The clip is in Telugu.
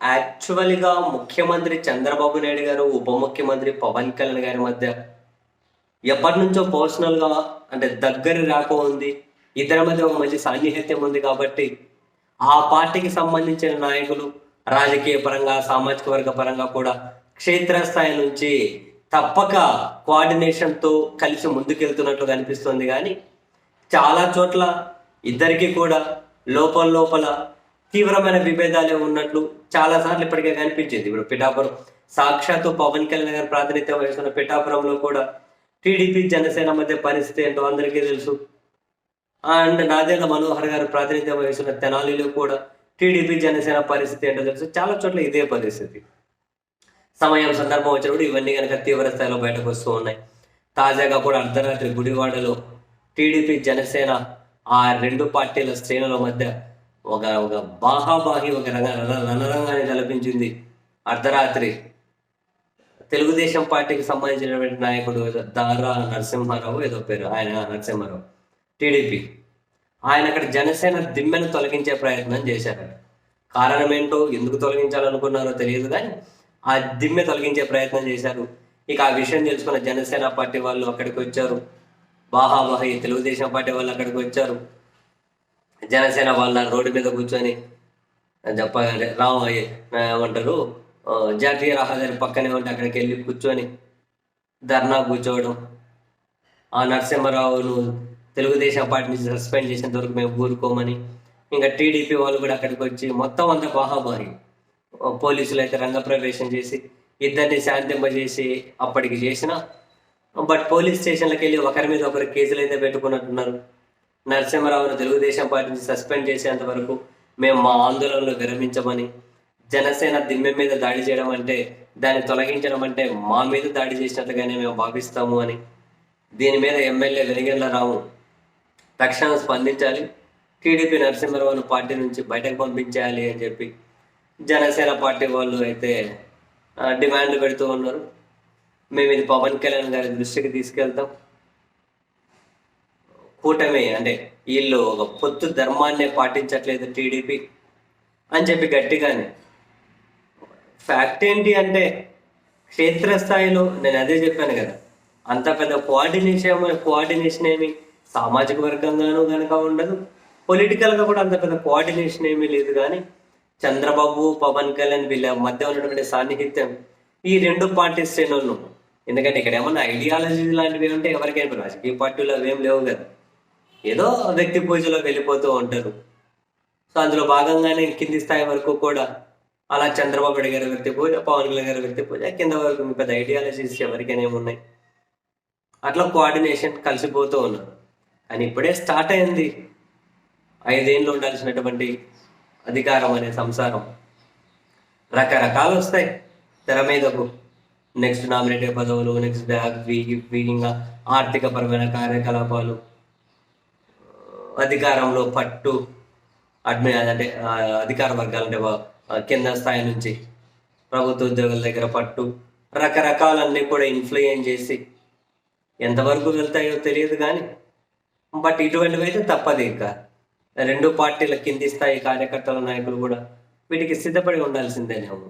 యాక్చువల్గా ముఖ్యమంత్రి చంద్రబాబు నాయుడు గారు ఉప ముఖ్యమంత్రి పవన్ కళ్యాణ్ గారి మధ్య ఎప్పటి నుంచో పర్సనల్గా అంటే దగ్గర రాక ఉంది. ఇద్దరి మధ్య ఒక మంచి సాన్నిహిత్యం ఉంది కాబట్టి ఆ పార్టీకి సంబంధించిన నాయకులు రాజకీయ పరంగా సామాజిక వర్గ పరంగా కూడా క్షేత్రస్థాయి నుంచి తప్పక కోఆర్డినేషన్తో కలిసి ముందుకెళ్తున్నట్లు కనిపిస్తుంది కానీ చాలా చోట్ల ఇద్దరికి కూడా లోపల లోపల తీవ్రమైన విభేదాలే ఉన్నట్లు చాలాసార్లు ఇప్పటికే కనిపించింది. ఇప్పుడు పిఠాపురం సాక్షాత్తు పవన్ కళ్యాణ్ గారు ప్రాతినిధ్యం వహిస్తున్న పిఠాపురంలో కూడా టీడీపీ జనసేన మధ్య పరిస్థితి ఏంటో అందరికీ తెలుసు. అండ్ నాదేంద్ర మనోహర్ గారు ప్రాతినిధ్యం వహిస్తున్న తెనాలిలో కూడా టీడీపీ జనసేన పరిస్థితి ఏంటో తెలుసు. చాలా చోట్ల ఇదే పరిస్థితి. సమయం సందర్భం వచ్చినప్పుడు ఇవన్నీ కనుక తీవ్ర స్థాయిలో బయటకు వస్తూ ఉన్నాయి. తాజాగా కూడా అర్ధరాత్రి గుడివాడలో టీడీపీ జనసేన ఆ రెండు పార్టీల శ్రేణుల మధ్య ఒక ఒక బాహాబాహి ఒక రంగ రణరంగాన్ని కల్పించింది అర్ధరాత్రి. తెలుగుదేశం పార్టీకి సంబంధించినటువంటి నాయకుడు దారా నరసింహారావు ఏదో పేరు ఆయన నరసింహారావు టీడీపీ. ఆయన అక్కడ జనసేన దిమ్మెను తొలగించే ప్రయత్నం చేశారు. కారణం ఏంటో ఎందుకు తొలగించాలనుకున్నారో తెలియదు కానీ ఆ దిమ్మె తొలగించే ప్రయత్నం చేశారు. ఇక ఆ విషయం తెలుసుకున్న జనసేన పార్టీ వాళ్ళు అక్కడికి వచ్చారు. బాహాబాహి తెలుగుదేశం పార్టీ వాళ్ళు అక్కడికి వచ్చారు. జనసేన వాళ్ళ రోడ్డు మీద కూర్చొని చెప్పగానే రావు ఏమంటారు? జాతీయ రహదారి పక్కనే ఉంటే అక్కడికి వెళ్ళి కూర్చొని ధర్నా కూర్చోవడం. ఆ నరసింహరావును తెలుగుదేశం పార్టీ నుంచి సస్పెండ్ చేసినంత వరకు మేము ఊరుకోమని ఇంకా టీడీపీ వాళ్ళు కూడా అక్కడికి వచ్చి మొత్తం అంతా బాహాబారి పోలీసులు అయితే రంగప్రవేశం చేసి ఇద్దరిని శాంతింపజేసి అప్పటికి చేసిన బట్ పోలీస్ స్టేషన్లకు వెళ్ళి ఒకరి మీద ఒకరు కేసులు అయితే పెట్టుకున్నట్టున్నారు. నరసింహరావును తెలుగుదేశం పార్టీ నుంచి సస్పెండ్ చేసేంత వరకు మేము మా ఆందోళనలు విరమించమని జనసేన దిమ్మె మీద దాడి చేయడం అంటే దాన్ని తొలగించడం అంటే మా మీద దాడి చేసినట్లుగానే మేము భావిస్తాము అని. దీని మీద ఎమ్మెల్యే వెలిగెండ్ల రావు తక్షణం స్పందించాలి. టీడీపీ నరసింహరావును పార్టీ నుంచి బయటకు పంపించేయాలి అని చెప్పి జనసేన పార్టీ వాళ్ళు అయితే డిమాండ్ డిమాండ్లు పెడుతూ ఉన్నారు. మేము ఇది పవన్ కళ్యాణ్ గారి దృష్టికి తీసుకెళ్తాం. కూటమి అంటే వీళ్ళు ఒక పొత్తు ధర్మాన్ని పాటించట్లేదు టీడీపీ అని చెప్పి గట్టిగానే. ఫ్యాక్ట్ ఏంటి అంటే క్షేత్రస్థాయిలో నేను అదే చెప్పాను కదా అంత పెద్ద కోఆర్డినేషన్ కోఆర్డినేషన్ ఏమి సామాజిక వర్గంగానూ కనుక ఉండదు. పొలిటికల్గా కూడా అంత పెద్ద కోఆర్డినేషన్ ఏమీ లేదు కానీ చంద్రబాబు పవన్ కళ్యాణ్ వీళ్ళ మధ్య ఉన్నటువంటి సాన్నిహిత్యం ఈ రెండు పార్టీ శ్రేణులను ఎందుకంటే ఇక్కడ ఏమన్నా ఐడియాలజీ లాంటివి ఉంటే ఎవరికైనా రాజకీయ పార్టీలు అవేం లేవు కదా. ఏదో వ్యక్తి పూజలో వెళ్ళిపోతూ ఉంటారు. సో అందులో భాగంగానే కింది స్థాయి వరకు కూడా అలా చంద్రబాబు నాయుడు గారి వ్యక్తి పూజ పవన్ కళ్యాణ్ గారి వ్యక్తి పూజ కింద వరకు మీ పెద్ద ఐడియాలజీస్ ఎవరికైనా ఉన్నాయి. అట్లా కోఆర్డినేషన్ కలిసిపోతూ ఉన్నారు. కానీ ఇప్పుడే స్టార్ట్ అయింది. ఐదేళ్ళు ఉండాల్సినటువంటి అధికారం అనే సంసారం. రకరకాలు వస్తాయి. తెర మీదకు నెక్స్ట్ నామినేటెడ్ పదవులు నెక్స్ట్ బ్యాగ్ ఇవి ఇంకా ఆర్థిక పరమైన కార్యకలాపాలు అధికారంలో పట్టు అడ్మి అంటే అధికార వర్గాలు అంటే కింద స్థాయి నుంచి ప్రభుత్వ ఉద్యోగుల దగ్గర పట్టు రకరకాలన్నీ కూడా ఇన్ఫ్లుయెన్స్ చేసి ఎంతవరకు వెళ్తాయో తెలియదు కానీ బట్ ఇటువంటివి అయితే తప్పదు ఇంకా. రెండు పార్టీల కింది స్థాయి కార్యకర్తల నాయకులు కూడా వీటికి సిద్ధపడి ఉండాల్సిందేనేమో.